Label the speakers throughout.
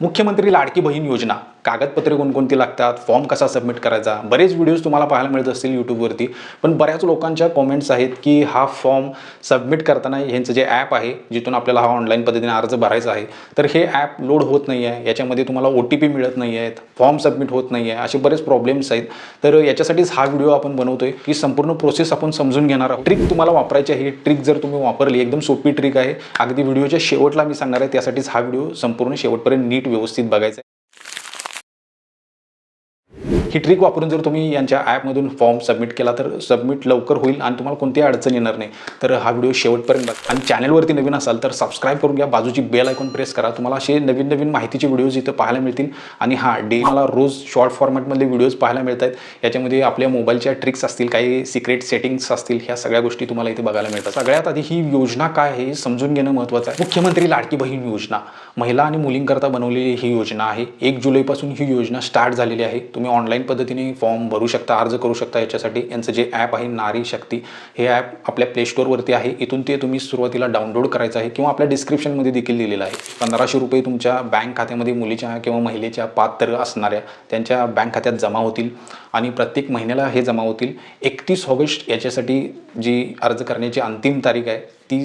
Speaker 1: मुख्यमंत्री लाडकी बहीण योजना. कागदपत्रे कोणकोणती लागतात फॉर्म कसा सबमिट करायचा बरेच व्हिडिओज तुम्हाला पाहायला मिळत असतील यूट्यूबवरती पण बऱ्याच लोकांच्या कॉमेंट्स आहेत की हा फॉर्म सबमिट करताना ह्यांचं जे ॲप आहे जिथून आपल्याला हा ऑनलाईन पद्धतीने अर्ज भरायचा आहे तर हे ॲप लोड होत नाही आहे याच्यामध्ये तुम्हाला ओ टी पी मिळत नाही आहेत फॉर्म सबमिट होत नाही आहे असे बरेच प्रॉब्लेम्स आहेत. तर याच्यासाठीच हा व्हिडिओ आपण बनवतोय की संपूर्ण प्रोसेस आपण समजून घेणार आहोत. ट्रिक तुम्हाला वापरायची आहे ट्रिक जर तुम्ही वापरली एकदम सोपी ट्रिक आहे. अगदी व्हिडिओच्या शेवटला मी सांगणार आहे त्यासाठीच हा व्हिडिओ संपूर्ण शेवटपर्यंत नीट व्यवस्थित बघायचा आहे. ही ट्रिक वापरून जर तुम्ही यांच्या ॲपमधून फॉर्म सबमिट केला तर सबमिट लवकर होईल आणि तुम्हाला कोणतीही अडचण येणार नाही. तर हा व्हिडिओ शेवटपर्यंत बघा. आणि चॅनलवरती नवीन असाल तर सबस्क्राईब करून घ्या. बाजूची बेल आयकॉन प्रेस करा. तुम्हाला असे नवीन नवीन माहितीचे व्हिडिओज इथं पाहायला मिळतील. आणि हा डे मला रोज शॉर्ट फॉर्मॅटमधले व्हिडिओज पाहायला मिळत आहेत याच्यामध्ये आपल्या मोबाईलच्या ट्रिक्स असतील काही सिक्रेट सेटिंग्स असतील ह्या सगळ्या गोष्टी तुम्हाला इथे बघायला मिळतात. सगळ्यात आधी ही योजना काय आहे हे समजून घेणं महत्त्वाचं आहे. मुख्यमंत्री लाडकी बहीण योजना. महिला आणि मुलींकरता बनवलेली ही योजना आहे. एक जुलैपासून ही योजना स्टार्ट झालेली आहे. तुम्ही ऑनलाईन पद्धतीने फॉर्म भरू शकता अर्ज करू शकता याच्यासाठी. यांचं जे ॲप आहे नारी शक्ती हे ॲप आपल्या प्लेस्टोअरवरती आहे. इथून ते तुम्ही सुरुवातीला डाउनलोड करायचं आहे किंवा आपल्या डिस्क्रिप्शनमध्ये देखील दिलेलं आहे. पंधराशे रुपये तुमच्या बँक खात्यामध्ये मुलीच्या किंवा महिलेच्या पात्र असणाऱ्या त्यांच्या बँक खात्यात जमा होतील. आणि प्रत्येक महिन्याला हे जमा होतील. एकतीस ऑगस्ट याच्यासाठी जी अर्ज करण्याची अंतिम तारीख आहे ती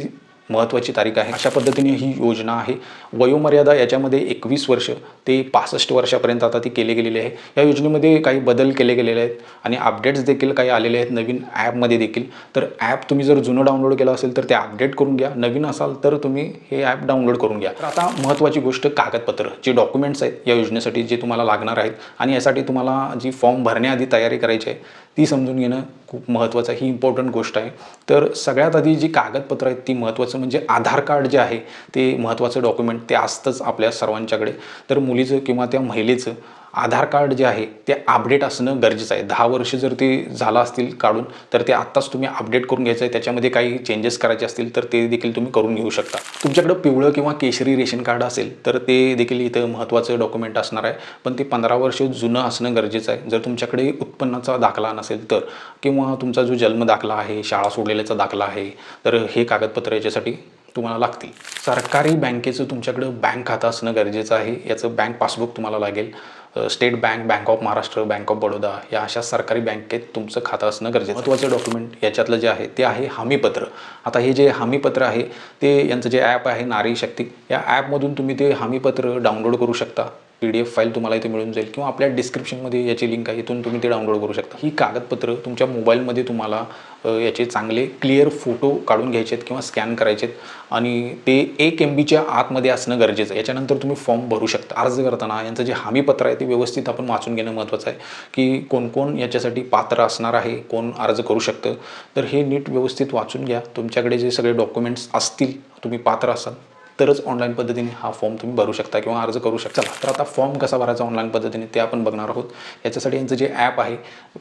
Speaker 1: महत्त्वाची तारीख आहे. अशा पद्धतीने ही योजना आहे. वयोमर्यादा याच्यामध्ये एकवीस वर्ष ते पासष्ट वर्षापर्यंत आता ती केली गेलेली आहे. या योजनेमध्ये काही बदल केले गेलेले आहेत आणि अपडेट्स देखील काही आलेले आहेत. नवीन ॲपमध्ये देखील. तर ॲप तुम्ही जर जुनं डाउनलोड केलं असेल तर ते अपडेट करून घ्या. नवीन असाल तर तुम्ही हे ॲप डाउनलोड करून घ्या. तर आता महत्त्वाची गोष्ट कागदपत्र. जे डॉक्युमेंट्स आहेत या योजनेसाठी जे तुम्हाला लागणार आहेत आणि यासाठी तुम्हाला जी फॉर्म भरण्याआधी तयारी करायची आहे ती समजून घेणं खूप महत्त्वाचं आहे ही इम्पॉर्टंट गोष्ट आहे. तर सगळ्यात आधी जी कागदपत्र आहेत ती महत्त्वाचं म्हणजे आधार कार्ड जे आहे ते महत्त्वाचं डॉक्युमेंट ते असतंच आपल्या सर्वांच्याकडे. तर मुलीचं किंवा त्या महिलेचं आधार कार्ड जे आहे ते अपडेट असणं गरजेचं आहे. दहा वर्ष जर ते झालं असतील काढून तर ते आत्ताच तुम्ही अपडेट करून घ्यायचं आहे. त्याच्यामध्ये काही चेंजेस करायचे असतील तर ते देखील तुम्ही करून घेऊ शकता. तुमच्याकडं पिवळं किंवा केशरी रेशन कार्ड असेल तर ते देखील इथं महत्त्वाचं डॉक्युमेंट असणार आहे. पण ते पंधरा वर्ष जुनं असणं गरजेचं आहे. जर तुमच्याकडे उत्पन्नाचा दाखला नसेल तर किंवा तुमचा जो जन्म दाखला आहे शाळा सोडलेल्याचा दाखला आहे तर हे कागदपत्र याच्यासाठी तुम्हाला लागतील. सरकारी बँकेचं तुमच्याकडं बँक खातं असणं गरजेचं आहे. याचं बँक पासबुक तुम्हाला लागेल. State bank bank of Maharashtra bank of Baroda या अशा सरकारी बँकेत तुमचं खातं असणं गरजेचं महत्त्वाचं डॉक्युमेंट याच्यातलं जे आहे ते आहे हमीपत्र. आता हे जे हमीपत्र आहे ते यांचं जे ॲप आहे नारी शक्ती या ॲपमधून तुम्ही ते हमीपत्र डाउनलोड करू शकता. पी डी एफ फाईल तुम्हाला इथे मिळून जाईल किंवा आपल्या डिस्क्रिप्शनमध्ये याची लिंक आहे इथून तुम्ही ते डाउनलोड करू शकता. ही कागदपत्र तुमच्या मोबाईलमध्ये तुम्हाला याचे चांगले क्लिअर फोटो काढून घ्यायचे आहेत किंवा स्कॅन करायचे आहेत आणि ते एक एम बीच्या आतमध्ये असणं गरजेचं आहे. याच्यानंतर तुम्ही फॉर्म भरू शकता. अर्ज करताना यांचं जे हमीपत्र आहे ते व्यवस्थित आपण वाचून घेणं महत्त्वाचं आहे की कोण कोण याच्यासाठी पात्र असणार आहे कोण अर्ज करू शकतं. तर हे नीट व्यवस्थित वाचून घ्या. तुमच्याकडे जे सगळे डॉक्युमेंट्स असतील तुम्ही पात्र असाल. तरच ऑनलाईन पद्धतीने हा फॉर्म तुम्ही भरू शकता किंवा अर्ज करू शकता. चला तर आता फॉर्म कसा भरायचा ऑनलाईन पद्धतीने ते आपण बघणार आहोत. याच्यासाठी यांचं जे ॲप आहे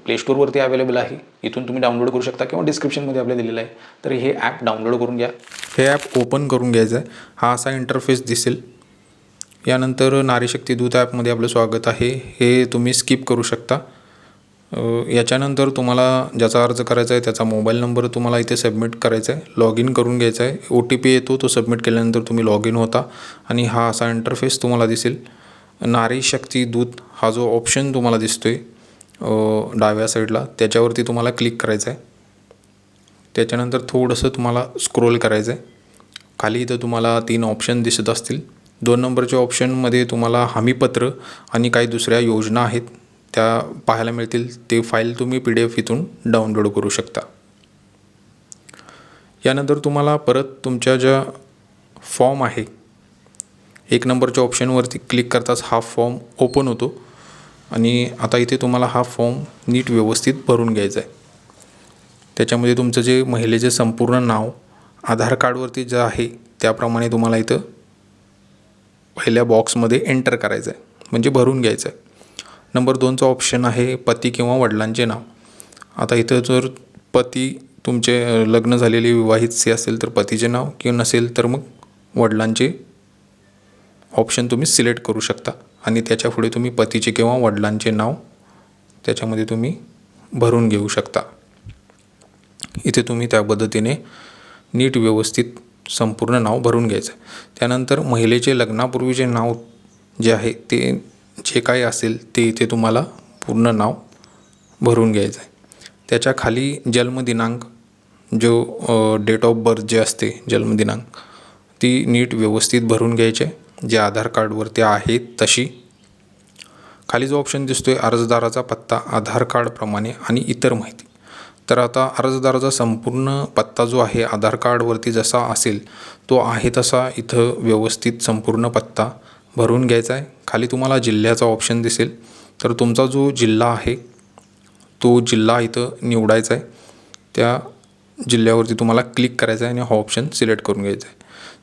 Speaker 1: प्ले स्टोअरवरती अवेलेबल आहे. इथून तुम्ही डाउनलोड करू शकता किंवा डिस्क्रिप्शनमध्ये आपल्या दिलेलं आहे. तर हे ॲप डाउनलोड करून घ्या.
Speaker 2: हे ॲप ओपन करून घ्यायचं आहे. हा असा इंटरफेस दिसेल. यानंतर नारीशक्ती दूत ॲपमध्ये आपलं स्वागत आहे. हे तुम्ही स्किप करू शकता. याच्यानंतर तुम्हाला ज्याचा अर्ज करायचा आहे त्याचा मोबाईल नंबर तुम्हाला इथे सबमिट करायचा आहे. लॉग इन करून घ्यायचा आहे. ओ टी पी येतो तो सबमिट केल्यानंतर तुम्ही लॉग इन होता आणि हा असा इंटरफेस तुम्हाला दिसेल. नारी शक्ती दूत हा जो ऑप्शन तुम्हाला दिसतो आहे डाव्या साईडला त्याच्यावरती तुम्हाला क्लिक करायचं आहे. त्याच्यानंतर थोडंसं तुम्हाला स्क्रोल करायचं आहे. खाली इथं तुम्हाला तीन ऑप्शन दिसत असतील. दोन नंबरच्या ऑप्शनमध्ये तुम्हाला हमीपत्र आणि काही दुसऱ्या योजना आहेत. त्या पाहायला मिळतील ते फाईल तुम्ही पी डी एफ इथून डाउनलोड करू शकता. यानंतर तुम्हाला परत तुमच्या ज्या फॉर्म आहे एक नंबरच्या ऑप्शनवरती क्लिक करताच हा फॉर्म ओपन होतो आणि आता इथे तुम्हाला हा फॉर्म नीट व्यवस्थित भरून घ्यायचा आहे. त्याच्यामध्ये तुमचं जे महिलेचे संपूर्ण नाव आधार कार्डवरती जे आहे त्याप्रमाणे तुम्हाला इथं पहिल्या बॉक्समध्ये एंटर करायचं आहे. म्हणजे भरून घ्यायचं आहे. नंबर दोनचा ऑप्शन आहे पती किंवा वडिलांचे नाव. आता इथं जर पती तुमचे लग्न झालेले विवाहित से असेल तर पतीचे नाव किंवा नसेल तर मग वडिलांचे ऑप्शन तुम्ही सिलेक्ट करू शकता. आणि त्याच्यापुढे तुम्ही पतीचे किंवा वडिलांचे नाव त्याच्यामध्ये तुम्ही भरून घेऊ शकता. इथे तुम्ही त्या पद्धतीने नीट व्यवस्थित संपूर्ण नाव भरून घ्यायचं त्यानंतर महिलेचे लग्नापूर्वीचे नाव जे आहे ते जे काही असेल ते इथे तुम्हाला पूर्ण नाव भरून घ्यायचं आहे त्याच्याखाली जन्मदिनांक जो डेट ऑफ बर्थ जे असते जन्मदिनांक ती नीट व्यवस्थित भरून घ्यायचे. जे आधार कार्डवरती आहे तशी. खाली जो ऑप्शन दिसतो आहे अर्जदाराचा पत्ता आधार कार्डप्रमाणे आणि इतर माहिती. तर आता अर्जदाराचा संपूर्ण पत्ता जो आहे आधार कार्डवरती जसा असेल तो आहे तसा इथं व्यवस्थित संपूर्ण पत्ता. भरून घ्यायचा आहे. खाली तुम्हाला जिल्ह्याचा ऑप्शन दिसेल. तर तुमचा जो जिल्हा आहे तो जिल्हा इथं निवडायचा आहे. त्या जिल्ह्यावरती तुम्हाला क्लिक करायचं आहे आणि हा ऑप्शन सिलेक्ट करून घ्यायचा आहे.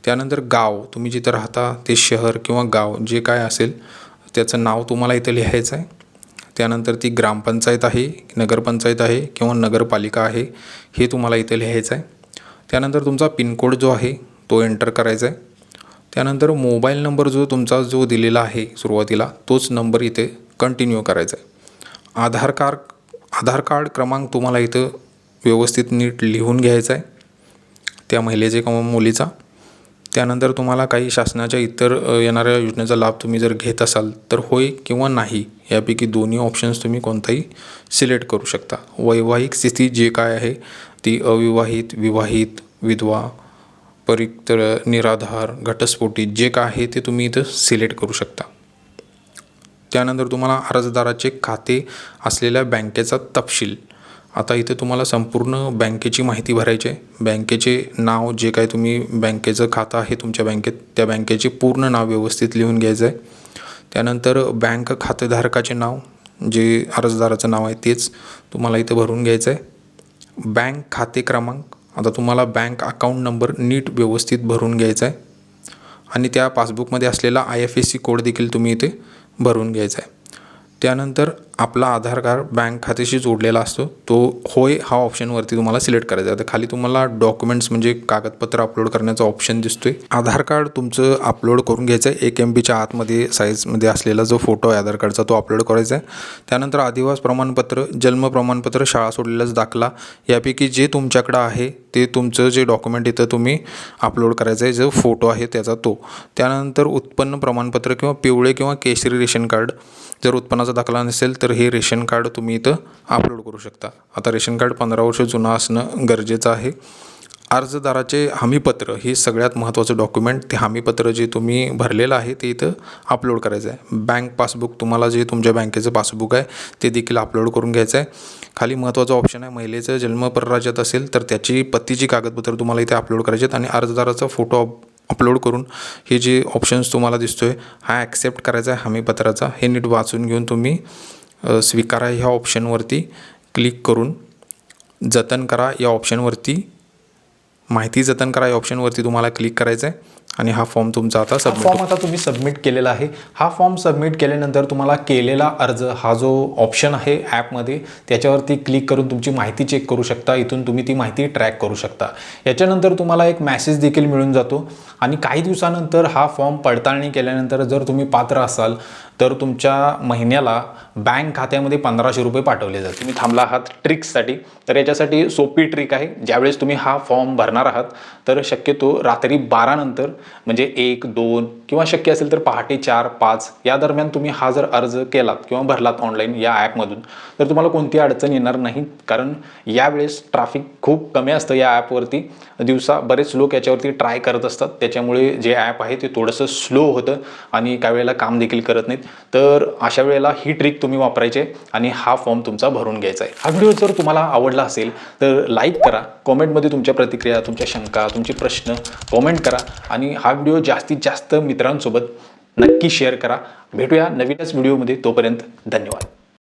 Speaker 2: त्यानंतर गाव. तुम्ही जिथं राहता ते शहर किंवा गाव जे काय असेल त्याचं नाव तुम्हाला इथं लिहायचं आहे. त्यानंतर ती ग्रामपंचायत आहे नगरपंचायत आहे किंवा नगरपालिका आहे हे तुम्हाला इथं लिहायचं आहे. त्यानंतर तुमचा पिनकोड जो आहे तो एंटर करायचा आहे. त्यानंतर मोबाईल नंबर जो तुमचा जो दिलेला आहे सुरुवातीला तोच नंबर इथे कंटिन्यू करायचा आहे. आधार कार्ड आधार कार्ड क्रमांक तुम्हाला इथं व्यवस्थित नीट लिहून घ्यायचा आहे. त्या महिलेचे किंवा मुलीचा. त्यानंतर तुम्हाला काही शासनाच्या इतर येणाऱ्या योजनेचा लाभ तुम्ही जर घेत असाल तर होय किंवा नाही यापैकी दोन्ही ऑप्शन्स तुम्ही कोणताही सिलेक्ट करू शकता. वैवाहिक स्थिती जे काय आहे ती अविवाहित विवाहित विधवा परित्र निराधार घटस्फोटी जे काय आहे ते तुम्ही इथं सिलेक्ट करू शकता. त्यानंतर तुम्हाला अर्जदाराचे खाते असलेल्या बँकेचा तपशील. आता इथे तुम्हाला संपूर्ण बँकेची माहिती भरायची आहे. बँकेचे नाव जे काय तुम्ही बँकेचं खातं आहे तुमच्या बँकेत त्या बँकेचे पूर्ण नाव व्यवस्थित लिहून घ्यायचं आहे. त्यानंतर बँक खातेधारकाचे नाव जे अर्जदाराचं नाव आहे तेच तुम्हाला इथं भरून घ्यायचं आहे. बँक खाते क्रमांक आता तुम्हाला बँक अकाउंट नंबर नीट व्यवस्थित भरून घ्यायचा आहे आणि त्या पासबुकमध्ये असलेला I F S C code देखील तुम्ही इथे भरून घ्यायचा आहे त्यानंतर आपला आधार कार्ड बँक खात्याशी जोडलेला असतो तो होय हा ऑप्शनवरती तुम्हाला सिलेक्ट करायचा आहे. खाली तुम्हाला डॉक्युमेंट्स म्हणजे कागदपत्र अपलोड करण्याचा ऑप्शन दिसतोय. आधार कार्ड तुमचं अपलोड करून घ्यायचं आहे. एक एम बीच्या आतमध्ये साईजमध्ये असलेला जो फोटो आहे आधार कार्डचा तो अपलोड करायचा आहे. त्यानंतर आदिवास प्रमाणपत्र जन्म प्रमाणपत्र शाळा सोडलेलाच दाखला. यापैकी जे तुमच्याकडं आहे ते तुमचं जे डॉक्युमेंट इथं तुम्ही अपलोड करायचं आहे जो फोटो आहे त्याचा तो. त्यानंतर उत्पन्न प्रमाणपत्र किंवा पिवळे किंवा केशरी रेशन कार्ड जर उत्पन्नाचा दाखला नसेल तर तर हे रेशन कार्ड तुम्ही इथं अपलोड करू शकता. आता रेशन कार्ड पंधरा वर्ष जुनं असणं गरजेचं आहे. अर्जदाराचे हमीपत्र हे सगळ्यात महत्त्वाचं डॉक्युमेंट ते हमीपत्र जे तुम्ही भरलेलं आहे ते इथं अपलोड करायचं आहे. बँक पासबुक तुम्हाला जे तुमच्या बँकेचं पासबुक आहे ते देखील अपलोड करून घ्यायचं आहे. खाली महत्त्वाचं ऑप्शन आहे महिलेचं जन्म परराज्यात असेल तर त्याची पत्तीची कागदपत्र तुम्हाला इथे अपलोड करायचे आहेत आणि अर्जदाराचा फोटो अपलोड करून हे जे ऑप्शन्स तुम्हाला दिसतोय हा ॲक्सेप्ट करायचा आहे हमीपत्राचा. हे नीट वाचून घेऊन तुम्ही स्वीकारा ह्या ऑप्शनवरती क्लिक करून जतन करा या ऑप्शनवरती माहिती जतन करा या ऑप्शनवरती तुम्हाला क्लिक करायचं आहे आणि हा फॉर्म तुमचा आता सबमिट
Speaker 1: फॉर्म आता तुम्ही सबमिट केलेला आहे. हा फॉर्म सबमिट केल्यानंतर तुम्हाला केलेला अर्ज हा जो ऑप्शन आहे ॲपमध्ये त्याच्यावरती क्लिक करून तुमची माहिती चेक करू शकता. इथून तुम्ही ती माहिती ट्रॅक करू शकता. याच्यानंतर तुम्हाला एक मॅसेज देखील मिळून जातो. आणि काही दिवसानंतर हा फॉर्म पडताळणी केल्यानंतर जर तुम्ही पात्र असाल तर तुमच्या महिन्याला बँक खात्यामध्ये पंधराशे रुपये पाठवले जाते तुम्ही थांबला आहात ट्रिक्ससाठी तर याच्यासाठी सोपी ट्रिक आहे. ज्यावेळेस तुम्ही हा फॉर्म भरणार आहात तर शक्यतो रात्री बारानंतर म्हणजे एक दोन किंवा शक्य असेल तर पहाटे चार पाच या दरम्यान तुम्ही हा जर अर्ज केलात किंवा भरलात ऑनलाईन या ॲपमधून तर तुम्हाला कोणती अडचण येणार नाही. कारण यावेळेस ट्रॅफिक खूप कमी असतं या ॲपवरती दिवसा बरेच लोक याच्यावरती ट्राय करत असतात. त्याच्यामुळे जे ॲप आहे ते थोडंसं स्लो होतं आणि काही वेळेला काम देखील करत नाहीत. तर अशा वेळेला ही ट्रिक तुम्ही वापरायचे आणि हा फॉर्म तुमचा भरून घ्यायचा आहे हा व्हिडिओ जर तुम्हाला आवडला असेल तर लाईक करा कॉमेंटमध्ये तुमच्या प्रतिक्रिया तुमच्या शंका तुमचे प्रश्न कॉमेंट करा आणि हा व्हिडिओ जास्तीत जास्त मित्रांसोबत नक्की शेअर करा. भेटूया नवीनच व्हिडिओमध्ये तोपर्यंत धन्यवाद.